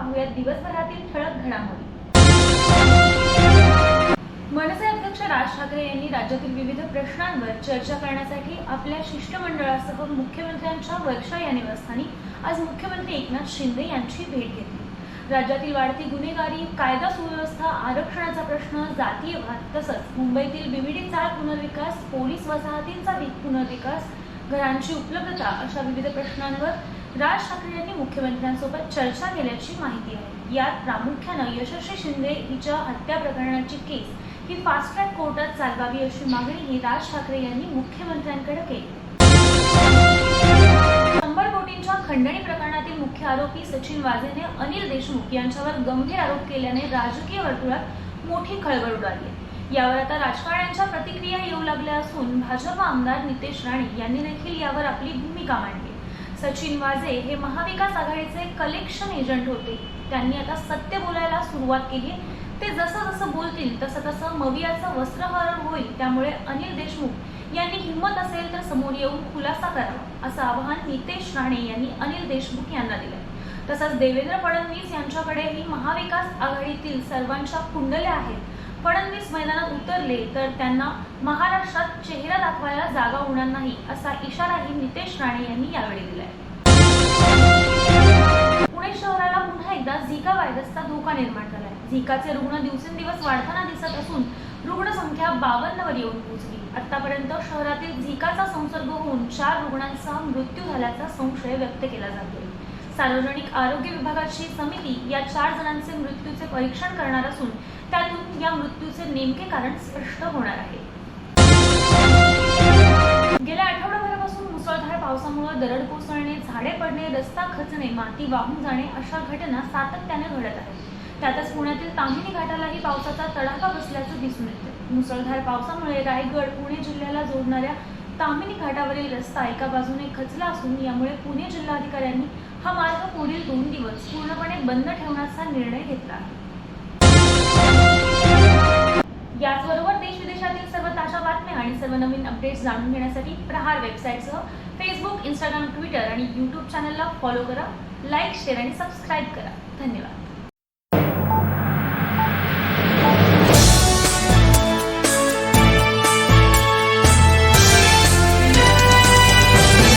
पाहूयात दिवसभरातील ठळक घडामोडी. मनसे अध्यक्ष राज ठाकरे यांनी राज्यातील विविध प्रश्नांवर चर्चा करण्यासाठी आपल्या शिष्टमंडळासह मुख्यमंत्र्यांच्या वर्षा या निवासस्थानी आज मुख्यमंत्री एकनाथ शिंदे यांची भेट घेतली. राज्यातील वाढती गुन्हेगारी कायदा सुव्यवस्था आरक्षणाचा प्रश्न जातीयवाद तसंच मुंबईतील बीबीडी चाळ पुनर्विकास पोलीस वसाहतींचा पुनर्विकास घरांची उपलब्धता अशा विविध प्रश्नांवर राज ठाकरे यांनी मुख्यमंत्र्यांसोबत चर्चा केल्याची माहिती आहे. यात प्रामुख्यानं यशस्वी शिंदे हिच्या हत्या प्रकरणाची केस ही फास्ट ट्रॅक कोर्टात चालवावी अशी मागणीही राज ठाकरे यांनी मुख्यमंत्र्यांकडे केली. शंभर कोटींच्या खंडणी प्रकरणातील मुख्य आरोपी सचिन वाझेने अनिल देशमुख यांच्यावर गंभीर आरोप केल्याने राजकीय वर्तुळात मोठी खळबळ उडाली यावर आता राजकारण्यांच्या प्रतिक्रिया येऊ लागल्या असून भाजप आमदार नितेश राणे यांनी देखील यावर आपली भूमिका मांडली सचिन वाजे हे महाविकास आघाडीचे कलेक्शन एजंट होते. त्यांनी आता सत्य बोलायला सुरुवात केली ते जसं जसं बोलतील तसं तसं मवियाचं वस्त्रहरण होईल त्यामुळे अनिल देशमुख यांनी हिंमत असेल तर समोर येऊन खुलासा करावा असं आवाहन नितेश राणे यांनी अनिल देशमुख यांना दिलं तसंच देवेंद्र फडणवीस यांच्याकडेही महाविकास आघाडीतील सर्वांच्या कुंडल्या आहेत. फडणवीस मैदानात उतरले तर त्यांना महाराष्ट्रात चेहरा दाखवायला जागा होणार नाही असा इशाराही नितेश राणे यांनी यावेळी दिलाय. पुणे शहराला पुन्हा एकदा झिका व्हायरसचा धोका निर्माण झालाय. झिकाचे रुग्ण दिवसेंदिवस वाढताना दिसत असून रुग्णसंख्या बावन्नवर येऊन पोहोचली. आतापर्यंत शहरातील झिकाचा संसर्ग होऊन चार रुग्णांचा मृत्यू झाल्याचा संशय व्यक्त केला जातोय. सार्वजनिक आरोग्य विभागाची समिती या चार जणांचे मृत्यूचे परीक्षण करणार असून त्यातून या मृत्यूचे नेमके कारण स्पष्ट होणार आहे. गेल्या आठवडाभरापासून मुसळधार पावसामुळे दरड कोसळणे झाडे पडणे रस्ता खचणे माती वाहून जाणे अशा घटना सातत्याने घडत आहेत. त्यातच पुण्यातील तामिनी घाटालाही पावसाचा तडाखा बसल्याचं दिसून येतं मुसळधार पावसामुळे रायगड पुणे जिल्ह्याला जोडणाऱ्या तामिनी घाटावरील रस्ता एका बाजूने खचला असून यामुळे पुणे जिल्हाधिकाऱ्यांनी हा मार्ग पुढील दोन दिवस पूर्णपणे बंद ठेवण्याचा निर्णय घेतला आहे. आणि सर्व नवीन अपडेट्स जाणून घेण्यासाठी प्रहार वेबसाईटसह फेसबुक इंस्टाग्राम ट्विटर आणि यूट्यूब चॅनलला फॉलो करा लाईक शेअर आणि सबस्क्राईब करा. धन्यवाद.